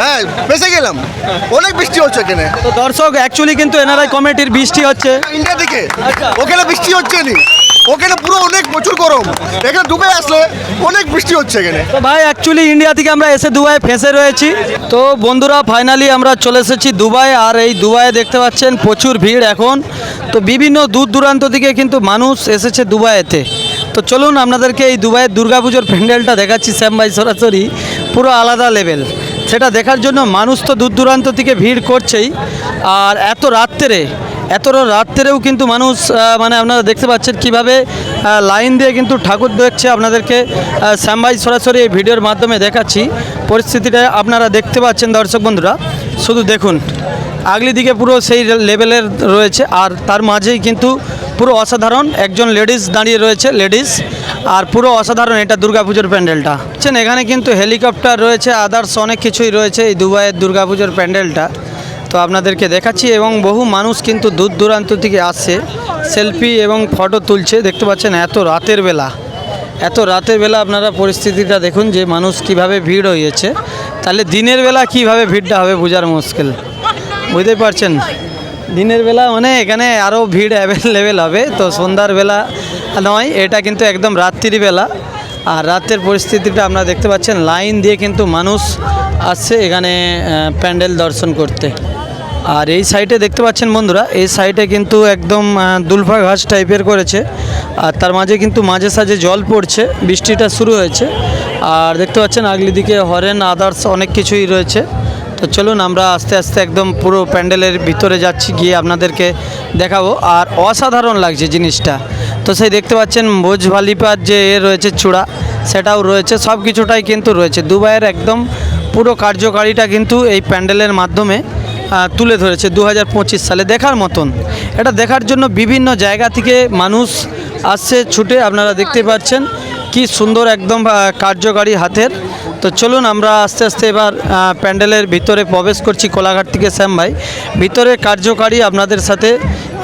হ্যাঁ বেঁচে গেলাম। অনেক বৃষ্টি হচ্ছে এখানে। তো দর্শক অ্যাকচুয়ালি কিন্তু এনআরআই কমিটির বৃষ্টি হচ্ছে। ইন্ডিয়া থেকে। আচ্ছা। ওখানে বৃষ্টি হচ্ছে নি। ওখানে পুরো অনেক প্রচুর গরম। এখানে দুবাই আসলে অনেক বৃষ্টি হচ্ছে এখানে। তো ভাই অ্যাকচুয়ালি ইন্ডিয়া থেকে আমরা এসে দুবাই ফেঁসে রয়েছি। তো বন্ধুরা ফাইনালি আমরা চলে এসেছি দুবাই আর এই দুবাইয়ে দেখতে পাচ্ছেন প্রচুর ভিড় এখন। তো বিভিন্ন দূর দূরান্ত থেকে কিন্তু মানুষ এসেছে দুবাইতে। তো চলুন আপনাদেরকে এই দুবাইয়ের দুর্গাপুজোর প্যান্ডেলটা দেখাচ্ছি শ্যাম ভাই সরাসরি। পুরো আলাদা লেভেল সেটা দেখার জন্য মানুষ তো দূর দূরান্ত থেকে ভিড় করছেই। আর এত রাত্রে এত রাত্রেও কিন্তু মানুষ মানে আপনারা দেখতে পাচ্ছেন কীভাবে লাইন দিয়ে কিন্তু ঠাকুর দেখছে আপনাদেরকে। আহ, শ্যামভাই সরাসরি এই ভিডিওর মাধ্যমে দেখাচ্ছি। পরিস্থিতিটা আপনারা দেখতে পাচ্ছেন দর্শক বন্ধুরা। শুধু দেখুন আগলি দিকে পুরো সেই লেভেলের রয়েছে। আর তার মাঝেই কিন্তু পুরো অসাধারণ একজন লেডিস দাঁড়িয়ে রয়েছে লেডিস। আর পুরো অসাধারণ এটা দুর্গাপুজোর প্যান্ডেলটা। বুঝছেন? এখানে কিন্তু হেলিকপ্টার রয়েছে আদার্স অনেক কিছুই রয়েছে এই দুবাইয়ের দুর্গাপুজোর প্যান্ডেলটা। তো আপনাদেরকে দেখাচ্ছি এবং বহু মানুষ কিন্তু দূর দূরান্ত থেকে আসছে, সেলফি এবং ফটো তুলছে। দেখতে পাচ্ছেন এত রাতের বেলা, এত রাতের বেলা আপনারা পরিস্থিতিটা দেখুন যে মানুষ কীভাবে ভিড় হয়েছে। তাহলে দিনের বেলা কীভাবে ভিড়টা হবে, বোঝার মুশকিল। বুঝতেই পারছেন? দিনের বেলা মানে এখানে আরও ভিড় অ্যাভেলেবেল হবে, তো সন্ধ্যার বেলা নয়, এটা কিন্তু একদম রাত্রির বেলা। আর রাতের পরিস্থিতিটা আপনারা দেখতে পাচ্ছেন, লাইন দিয়ে কিন্তু মানুষ আসছে এখানে প্যান্ডেল দর্শন করতে। আর এই সাইডে দেখতে পাচ্ছেন বন্ধুরা, এই সাইডে কিন্তু একদম দুলফা ঘাস টাইপের করেছে। আর তার মাঝে কিন্তু মাঝে সাঝে জল পড়ছে, বৃষ্টিটা শুরু হয়েছে। আর দেখতে পাচ্ছেন আগলি দিকে হরেন আদার্স অনেক কিছুই রয়েছে। তো চলুন আমরা আস্তে আস্তে একদম পুরো প্যান্ডেলের ভিতরে যাচ্ছি, গিয়ে আপনাদেরকে দেখাবো। আর অসাধারণ লাগছে জিনিসটা। তো সেই দেখতে পাচ্ছেন বোঝ ভালিপার যে এ রয়েছে চূড়া, সেটাও রয়েছে সব কিছুটাই কিন্তু রয়েছে। দুবাইয়ের একদম পুরো কার্যকারিতা কিন্তু এই প্যান্ডেলের মাধ্যমে তুলে ধরেছে দু হাজার পঁচিশ সালে। দেখার মতন। এটা দেখার জন্য বিভিন্ন জায়গা থেকে মানুষ আসছে, ছুটে। আপনারা দেখতে পাচ্ছেন কি সুন্দর একদম কার্যকারী হাতের তো চলুন আমরা আস্তে আস্তে এবার প্যান্ডেলের ভিতরে প্রবেশ করছি কোলাঘাট থেকে শ্যাম ভাই। ভিতরে কার্যকারী আপনাদের সাথে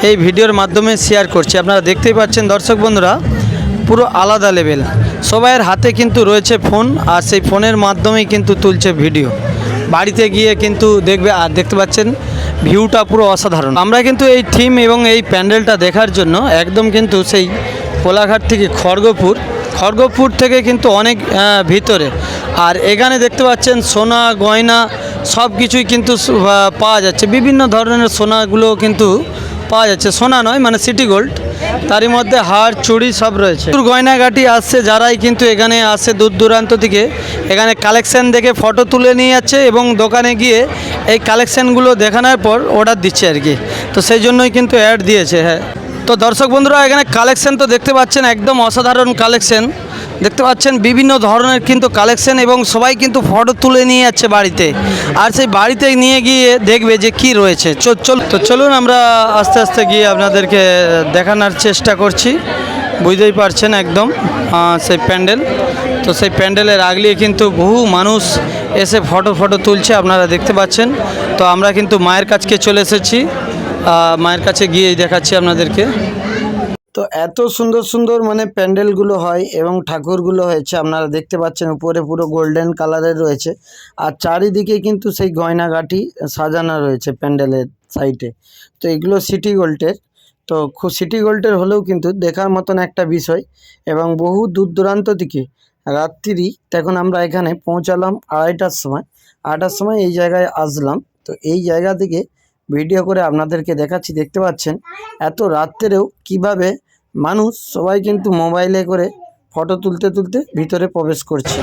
এই ভিডিওর মাধ্যমে শেয়ার করছি। আপনারা দেখতেই পাচ্ছেন দর্শক বন্ধুরা, পুরো আলাদা লেভেল সবাইয়ের হাতে কিন্তু রয়েছে ফোন আর সেই ফোনের মাধ্যমেই কিন্তু তুলছে ভিডিও বাড়িতে গিয়ে কিন্তু দেখবে, আর দেখতে পাচ্ছেন ভিউটা পুরো অসাধারণ। আমরা কিন্তু এই থিম এবং এই প্যান্ডেলটা দেখার জন্য একদম কিন্তু সেই কোলাঘাট থেকে খড়গপুর। খড়গপুর থেকে কিন্তু অনেক ভিতরে। আর এখানে দেখতে পাচ্ছেন সোনা, গয়না সব কিছুই কিন্তু পাওয়া যাচ্ছে। বিভিন্ন ধরনের সোনাগুলো কিন্তু পাওয়া যাচ্ছে। সোনা নয় মানে সিটি গোল্ড। তারই মধ্যে হার, চুড়ি সব রয়েছে। গয়নাগাটি আসছে, যারাই কিন্তু এখানে আসে দূর দূরান্ত থেকে। এখানে কালেকশন দেখে ফটো তুলে নিয়ে যাচ্ছে এবং দোকানে গিয়ে এই কালেকশানগুলো দেখানোর পর অর্ডার দিচ্ছে আর কি। তো সেই জন্যই কিন্তু অ্যাড দিয়েছে হ্যাঁ। তো দর্শক বন্ধুরা, এখানে কালেকশন তো দেখতে পাচ্ছেন, একদম অসাধারণ কালেকশন। দেখতে পাচ্ছেন, বিভিন্ন ধরনের কিন্তু কালেকশন এবং সবাই কিন্তু ফটো তুলে নিয়ে যাচ্ছে বাড়িতে। আর সেই বাড়িতে নিয়ে গিয়ে দেখবে যে কি রয়েছে। চল, তো চলুন আমরা আস্তে আস্তে গিয়ে আপনাদেরকে দেখানোর চেষ্টা করছি। বুঝতেই পারছেন একদম সেই প্যান্ডেল। তো সেই প্যান্ডেলের আগলিয়ে কিন্তু বহু মানুষ এসে ফটো ফটো তুলছে, আপনারা দেখতে পাচ্ছেন। তো আমরা কিন্তু মায়ের কাছকে চলে এসেছি। মায়ের কাছে গিয়েই দেখাচ্ছি আপনাদেরকে। তো এত সুন্দর সুন্দর মানে প্যান্ডেলগুলো হয় এবং ঠাকুরগুলো হয়েছে, আপনারা দেখতে পাচ্ছেন উপরে পুরো গোল্ডেন কালারের রয়েছে। আর চারিদিকে কিন্তু সেই গয়নাগাটি সাজানো রয়েছে প্যান্ডেলের সাইডে তো এগুলো সিটি গোল্ডের। তো খুব সিটি গোল্ডের হলেও কিন্তু দেখার মতন একটা বিষয় এবং বহু দূর দূরান্ত থেকে রাত্রি, তখন আমরা এখানে পৌঁছালাম আড়াইটার সময়। আড়াইটার সময় এই জায়গায় আসলাম। তো এই জায়গা থেকে ভিডিও করে আপনাদেরকে দেখাচ্ছি, দেখতে পাচ্ছেন এত রাত্রেও কীভাবে মানুষ সবাই কিন্তু মোবাইলে করে ফটো তুলতে তুলতে ভিতরে প্রবেশ করছে।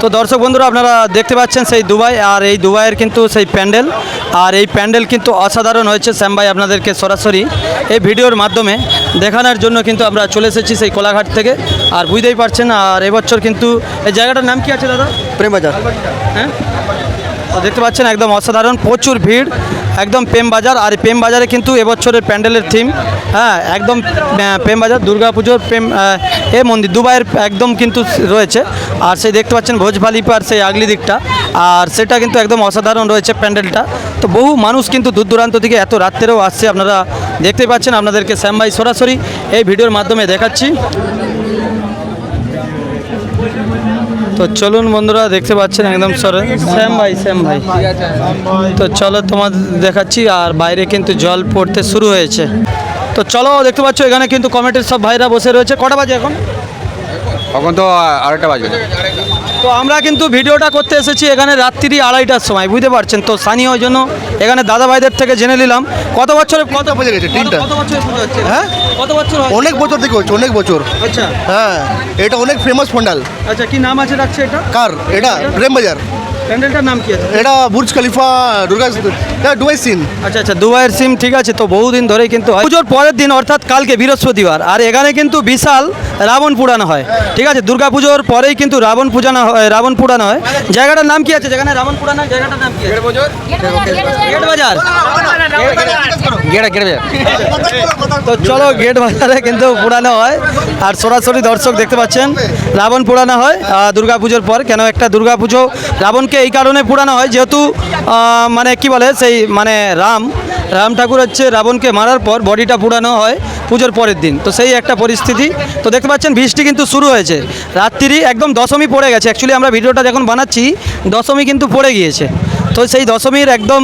তো দর্শক বন্ধুরা আপনারা দেখতে পাচ্ছেন সেই দুবাই আর এই দুবাইয়ের কিন্তু সেই প্যান্ডেল। আর এই প্যান্ডেল কিন্তু অসাধারণ হয়েছে শ্যাম ভাই আপনাদেরকে সরাসরি এই ভিডিওর মাধ্যমে দেখানোর জন্য কিন্তু আমরা চলে এসেছি সেই কোলাঘাট থেকে। আর বুঝতেই পারছেন আর এবছর কিন্তু এই জায়গাটার নাম কি আছে দাদা? প্রেম বাজার হ্যাঁ দেখতে পাচ্ছেন একদম অসাধারণ প্রচুর ভিড়। একদম প্রেম বাজার আর প্রেম বাজারে কিন্তু এবছরের প্যান্ডেলের থিম। হ্যাঁ একদম প্রেম বাজার, দুর্গা পুজোর প্রেম এ মন্দির, দুবাইয়ের একদম কিন্তু রয়েছে। আর সেই দেখতে পাচ্ছেন ভোজভালিপার সেই আগলি দিকটা। আর সেটা কিন্তু একদম অসাধারণ রয়েছে প্যান্ডেলটা। তো বহু মানুষ কিন্তু দূর দূরান্ত থেকে এত রাত্রেও আসছে। আপনারা দেখতে পাচ্ছেন, আপনাদেরকে শ্যাম ভাই সরাসরি এই ভিডিওর মাধ্যমে দেখাচ্ছি। তো চলুন বন্ধুরা, দেখতে পাচ্ছেন একদম শ্যাম ভাই শ্যাম ভাই। তো চলো তোমার দেখাচ্ছি, আর বাইরে কিন্তু জল পড়তে শুরু হয়েছে। তো চলো, দেখতে পাচ্ছ, এখানে কিন্তু কমিটির সব ভাইরা বসে রয়েছে। কটা বাজে এখন? এখন তো আড়াইটা বাজবে তো আমরা কিন্তু ভিডিওটা করতে এসেছি এখানে রাত্রি আড়াইটার সময় বুঝতে পারছেন? তো স্থানীয় ওই জন্য এখানে দাদা ভাইদের থেকে জেনে নিলাম। কত বছরে কত বাজে বেজে গেছে, তিনটা। কত বছর হচ্ছে? হ্যাঁ? কত বছর অনেক বছর থেকে হচ্ছে অনেক বছর। আচ্ছা। হ্যাঁ এটা অনেক ফেমাস পন্ডাল আচ্ছা কি নাম আছে রাখছে এটা? কার? এটা প্রেম বাজার প্যান্ডেলটার নাম কি আছে? এটা বুর্জ খলিফা দুর্গা এটা দুবাই সিন। আচ্ছা আচ্ছা দুবাইয়ের সিম ঠিক আছে তো বহুদিন ধরেই কিন্তু পুজোর পরের দিন অর্থাৎ কালকে বৃহস্পতিবার আর এখানে কিন্তু বিশাল রাবণ পুরানো হয়। ঠিক আছে দুর্গা পুজোর পরেই কিন্তু রাবণ পূজানো হয় রাবণ পুরানো হয়। জায়গাটার নাম কি আছে? যেখানে রাবণ পুরানো হয় জায়গাটার নাম কি আছে? গেট বাজার। তো চলো গেট বাজারে কিন্তু পুরানো হয়। আর সরাসরি দর্শক দেখতে পাচ্ছেন রাবণ পুরানো হয় দুর্গা পুজোর পর। কেন একটা দুর্গা পুজো রাবণকে এই কারণে পুরানো হয়। যেহেতু মানে কি বলে, সেই মানে রাম রাম ঠাকুর হচ্ছে রাবণকে মারার পর বডিটা পুরানো হয় পুজোর পরের দিন। তো সেই একটা পরিস্থিতি। তো দেখতে পাচ্ছেন, বৃষ্টি কিন্তু শুরু হয়েছে। রাত্রি একদম দশমী পড়ে গেছে। অ্যাকচুয়ালি আমরা ভিডিওটা যখন বানাচ্ছি, দশমী কিন্তু পড়ে গিয়েছে। তো সেই দশমীর একদম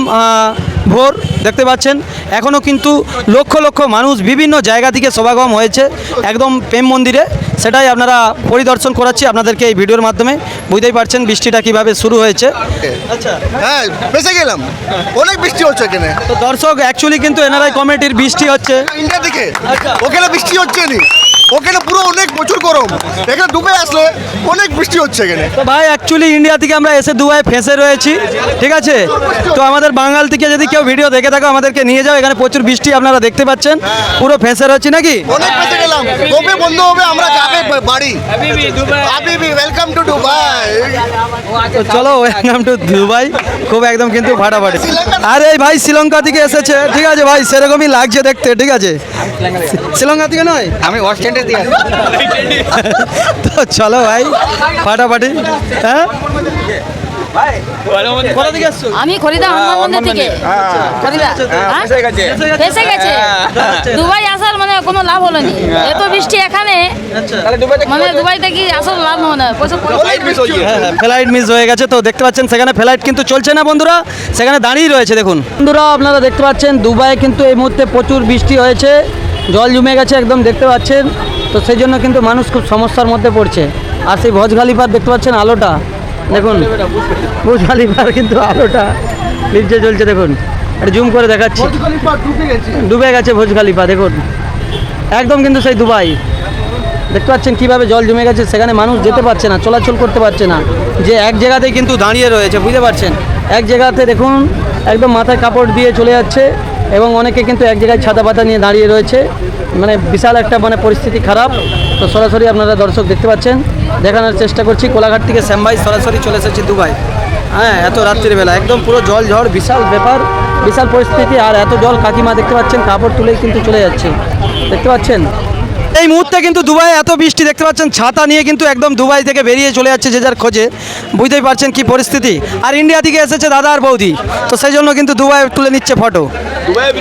ভোর দেখতে পাচ্ছেন। এখনও কিন্তু লক্ষ লক্ষ মানুষ বিভিন্ন জায়গা থেকে সমাগম হয়েছে একদম প্রেম মন্দিরে। সেটাই আপনারা পরিদর্শন করাচ্ছি আপনাদেরকে এই ভিডিওর মাধ্যমে। বুঝতেই পারছেন বৃষ্টিটা কীভাবে শুরু হয়েছে। আচ্ছা। হ্যাঁ বেঁচে গেলাম। অনেক বৃষ্টি হচ্ছে এখানে। তো দর্শক অ্যাকচুয়ালি কিন্তু এনআরআই কমিটির বৃষ্টি হচ্ছে। ইন্ডিয়া থেকে। আচ্ছা। ওখানে বৃষ্টি হচ্ছে নি। ওখানে পুরো অনেক প্রচুর গরম। এখানে ডুবে আসলে অনেক বৃষ্টি হচ্ছে এখানে। তো ভাই অ্যাকচুয়ালি ইন্ডিয়া থেকে আমরা এসে দুবাই ফেঁসে রয়েছি ঠিক আছে? তো আমাদের বাঙাল থেকে যদি কেউ ভিডিও দেখে থাকো আমাদেরকে নিয়ে যাও। এখানে প্রচুর বৃষ্টি আপনারা দেখতে পাচ্ছেন। পুরো ফেঁসে রয়েছি নাকি? অনেক বেঁচে গেলাম। কবে বন্ধ হবে? আমরা যাবে বাড়ি। হাবিবি ওয়েলকাম টু দুবাই তো চলো ওয়েলকাম টু দুবাই খুব একদম কিন্তু ফাটাফাটি। আর এই ভাই শ্রীলঙ্কা থেকে এসেছে ঠিক আছে ভাই? সেরকমই লাগছে দেখতে ঠিক আছে? শ্রীলঙ্কা থেকে নয়? আমি দিয়ে তো চলো ভাই ফাটাফাটি হ্যাঁ? কোথা থেকে এসছো আমি খরিদা হনুমান মন্দির থেকে। খরিদা? ফেসে গেছে। দুবাই আসার মানে কোনো লাভ হলো নি। এত বৃষ্টি এখানে আচ্ছা। দুবাইতে কি মানে আসল লাভ হয় না? হয়ে। হ্যাঁ ফ্লাইট মিস গেছে। তো দেখতে পাচ্ছেন সেখানে ফ্লাইট কিন্তু চলছে না বন্ধুরা। সেখানে দাঁড়িয়ে রয়েছে দেখুন। বন্ধুরা আপনারা দেখতে পাচ্ছেন দুবাই কিন্তু এই মুহূর্তে প্রচুর বৃষ্টি হয়েছে। জল জমে গেছে একদম দেখতে পাচ্ছেন? তো সেই জন্য কিন্তু মানুষ খুব সমস্যার মধ্যে পড়ছে। আর সেই ভোজ খালিফার দেখতে পাচ্ছেন আলোটা? দেখুন ভোজ খালিফার কিন্তু আলোটা নিচে জ্বলছে দেখুন। এটা জুম করে দেখাচ্ছি। ডুবে গেছে। ভোজ খালিফা দেখুন। একদম কিন্তু সেই দুবাই। দেখতে পাচ্ছেন কীভাবে জল জমে গেছে সেখানে মানুষ যেতে পারছে না চলাচল করতে পারছে না। যে এক জায়গাতেই কিন্তু দাঁড়িয়ে রয়েছে বুঝতে পারছেন? এক জায়গাতে দেখুন একদম মাথায় কাপড় দিয়ে চলে যাচ্ছে। এবং অনেকে কিন্তু এক জায়গায় ছাতা পাতা নিয়ে দাঁড়িয়ে রয়েছে। মানে বিশাল একটা মানে পরিস্থিতি খারাপ। তো সরাসরি আপনারা দর্শক দেখতে পাচ্ছেন। দেখানোর চেষ্টা করছি, কোলাঘাট থেকে শ্যামবাই সরাসরি চলে এসেছি দুবাই। হ্যাঁ এত রাত্রিবেলা একদম পুরো জল ঝড়, বিশাল ব্যাপার, বিশাল পরিস্থিতি, আর এত জল কাকিমা দেখতে পাচ্ছেন, কাপড় তুলেই কিন্তু চলে যাচ্ছে। দেখতে পাচ্ছেন? এই মুহূর্তে কিন্তু দুবাই এত বৃষ্টি দেখতে পাচ্ছেন, ছাতা নিয়ে কিন্তু একদম দুবাই থেকে বেরিয়ে চলে যাচ্ছে যে যার খোঁজে। বুঝতেই পারছেন কি পরিস্থিতি। আর ইন্ডিয়া থেকে এসেছে দাদা আর বৌদি। তো সেই জন্য কিন্তু দুবাই তুলে নিচ্ছে ফটো